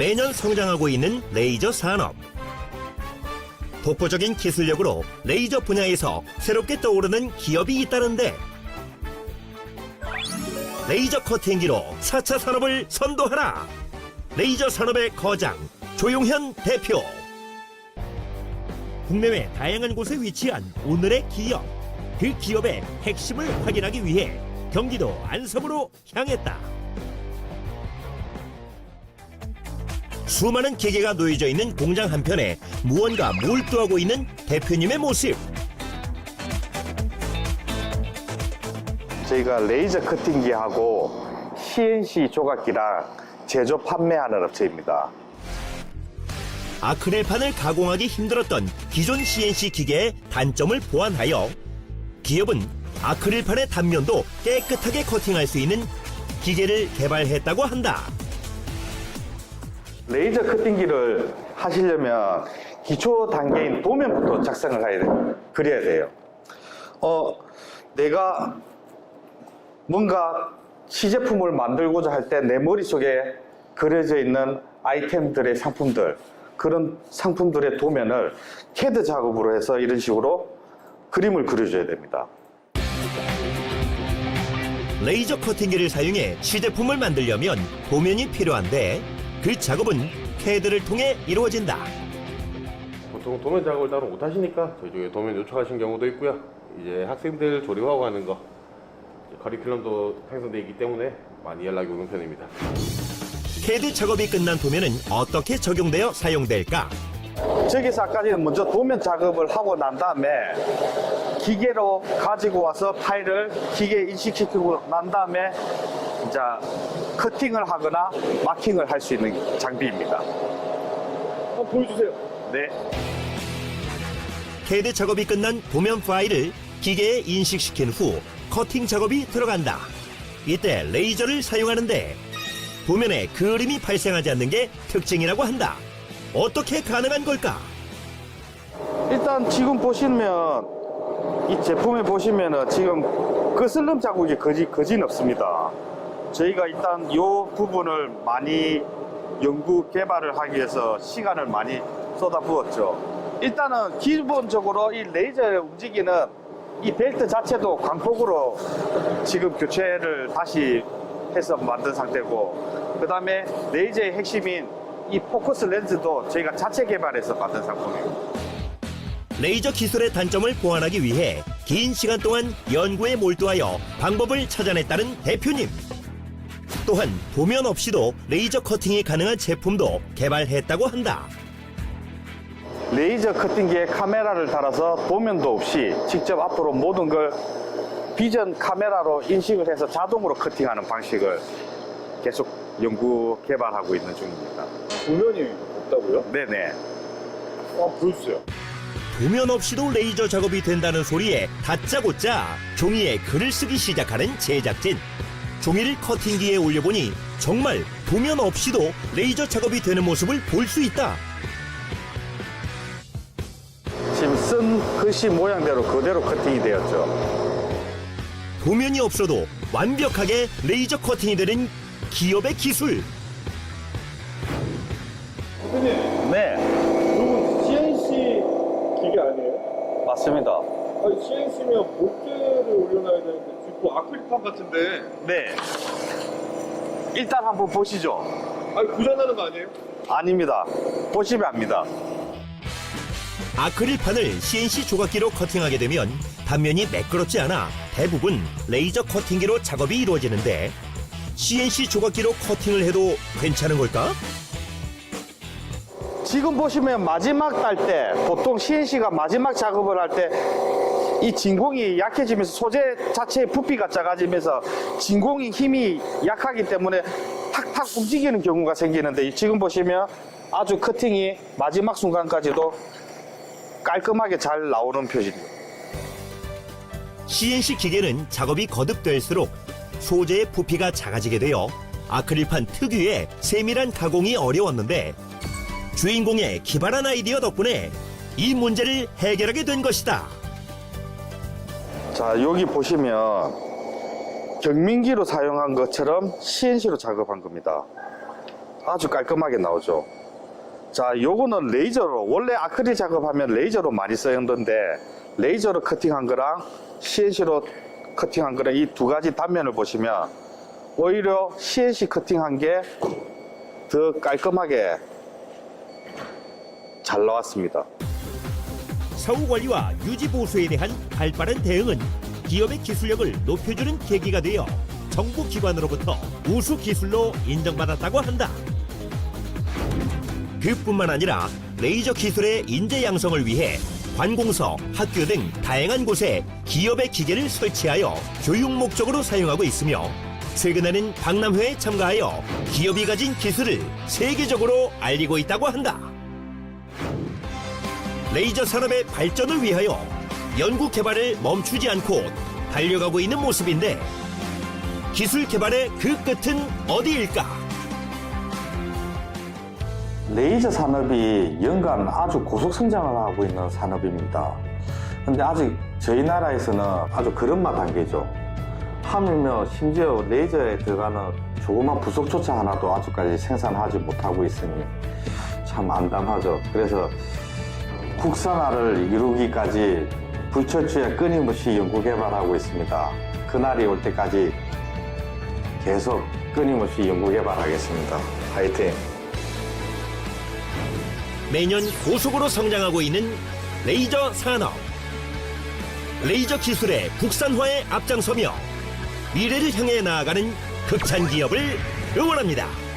매년 성장하고 있는 레이저 산업. 독보적인 기술력으로 레이저 분야에서 새롭게 떠오르는 기업이 있다는데 레이저 커팅기로 4차 산업을 선도하라. 레이저 산업의 거장 조용현 대표. 국내외 다양한 곳에 위치한 오늘의 기업. 그 기업의 핵심을 확인하기 위해 경기도 안성으로 향했다. 수많은 기계가 놓여져 있는 공장 한편에 무언가 몰두하고 있는 대표님의 모습. 저희가 레이저 커팅기하고 CNC 조각기랑 제조 판매하는 업체입니다. 아크릴판을 가공하기 힘들었던 기존 CNC 기계의 단점을 보완하여 기업은 아크릴판의 단면도 깨끗하게 커팅할 수 있는 기계를 개발했다고 한다. 레이저 커팅기를 하시려면 기초 단계인 도면부터 작성을 해야 돼요. 그려야 돼요. 어, 내가 뭔가 시제품을 만들고자 할 때 내 머릿속에 그려져 있는 아이템들의 상품들, 그런 상품들의 도면을 캐드 작업으로 해서 이런 식으로 그림을 그려줘야 됩니다. 레이저 커팅기를 사용해 시제품을 만들려면 도면이 필요한데 그 작업은 캐드를 통해 이루어진다. 보통 도면 작업을 따로 못 하시니까 저희 쪽에 도면 요청하신 경우도 있고요. 이제 학생들 조립하고 하는 거 커리큘럼도 형성되어 있기 때문에 많이 연락이 오는 편입니다. 캐드 작업이 끝난 도면은 어떻게 적용되어 사용될까? 저기서 아까는 먼저 도면 작업을 하고 난 다음에 기계로 가지고 와서 파일을 기계에 인식시키고 난 다음에 이제 커팅을 하거나 마킹을 할 수 있는 장비입니다. 한번 보여주세요. 네. 캐드 작업이 끝난 도면 파일을 기계에 인식시킨 후 커팅 작업이 들어간다. 이때 레이저를 사용하는데 도면에 그림이 발생하지 않는 게 특징이라고 한다. 어떻게 가능한 걸까? 일단 지금 보시면 이 제품에 보시면은 지금 거슬름 자국이 거지, 거진 없습니다. 저희가 일단 이 부분을 많이 연구 개발을 하기 위해서 시간을 많이 쏟아부었죠. 일단은 기본적으로 이 레이저를 움직이는 이 벨트 자체도 광폭으로 지금 교체를 다시 해서 만든 상태고 그 다음에 레이저의 핵심인 이 포커스 렌즈도 저희가 자체 개발해서 만든 상품입니다. 레이저 기술의 단점을 보완하기 위해 긴 시간 동안 연구에 몰두하여 방법을 찾아냈다는 대표님. 또한 도면 없이도 레이저 커팅이 가능한 제품도 개발했다고 한다. 레이저 커팅기에 카메라를 달아서 도면도 없이 직접 앞으로 모든 걸 비전 카메라로 인식을 해서 자동으로 커팅하는 방식을 계속 연구 개발하고 있는 중입니다. 도면이 없다고요? 네네. 아, 보여주세요. 도면 없이도 레이저 작업이 된다는 소리에 다짜고짜 종이에 글을 쓰기 시작하는 제작진. 종이를 커팅기에 올려보니 정말 도면 없이도 레이저 작업이 되는 모습을 볼 수 있다. 지금 쓴 글씨 모양대로 그대로 커팅이 되었죠. 도면이 없어도 완벽하게 레이저 커팅이 되는 기업의 기술. 대표님, 네, 이건 CNC 기계 아니에요? 맞습니다. 아니, CNC면 볼트를 올려놔야 되는데, 뭐 아크릴판 같은데, 네. 일단 한번 보시죠. 아니, 고장나는 거 아니에요? 아닙니다. 보시면 압니다. 아크릴판을 CNC 조각기로 커팅하게 되면 단면이 매끄럽지 않아 대부분 레이저 커팅기로 작업이 이루어지는데 CNC 조각기로 커팅을 해도 괜찮은 걸까? 지금 보시면 마지막 딸 때 보통 CNC가 마지막 작업을 할 때 이 진공이 약해지면서 소재 자체의 부피가 작아지면서 진공이 힘이 약하기 때문에 탁탁 움직이는 경우가 생기는데 지금 보시면 아주 커팅이 마지막 순간까지도 깔끔하게 잘 나오는 표시입니다. CNC 기계는 작업이 거듭될수록 소재의 부피가 작아지게 되어 아크릴판 특유의 세밀한 가공이 어려웠는데 주인공의 기발한 아이디어 덕분에 이 문제를 해결하게 된 것이다. 자 여기 보시면 경민기로 사용한 것처럼 CNC로 작업한 겁니다. 아주 깔끔하게 나오죠. 자, 요거는 레이저로 원래 아크릴 작업하면 레이저로 많이 쓰였는데 레이저로 커팅한 거랑 CNC로 커팅한 거랑 이 두 가지 단면을 보시면 오히려 CNC 커팅한 게 더 깔끔하게 잘 나왔습니다. 사후 관리와 유지 보수에 대한 발빠른 대응은 기업의 기술력을 높여주는 계기가 되어 정부 기관으로부터 우수 기술로 인정받았다고 한다. 그뿐만 아니라 레이저 기술의 인재 양성을 위해 관공서, 학교 등 다양한 곳에 기업의 기계를 설치하여 교육 목적으로 사용하고 있으며 최근에는 박람회에 참가하여 기업이 가진 기술을 세계적으로 알리고 있다고 한다. 레이저 산업의 발전을 위하여 연구 개발을 멈추지 않고 달려가고 있는 모습인데 기술 개발의 그 끝은 어디일까? 레이저 산업이 연간 아주 고속 성장을 하고 있는 산업입니다. 근데 아직 저희 나라에서는 아주 걸음마 단계죠. 하물며 심지어 레이저에 들어가는 조그만 부속조차 하나도 아직까지 생산하지 못하고 있으니 참 안담하죠. 그래서 국산화를 이루기까지 불철주야 끊임없이 연구 개발하고 있습니다. 그날이 올 때까지 계속 끊임없이 연구 개발하겠습니다. 화이팅! 매년 고속으로 성장하고 있는 레이저 산업. 레이저 기술의 국산화에 앞장서며 미래를 향해 나아가는 극찬 기업을 응원합니다.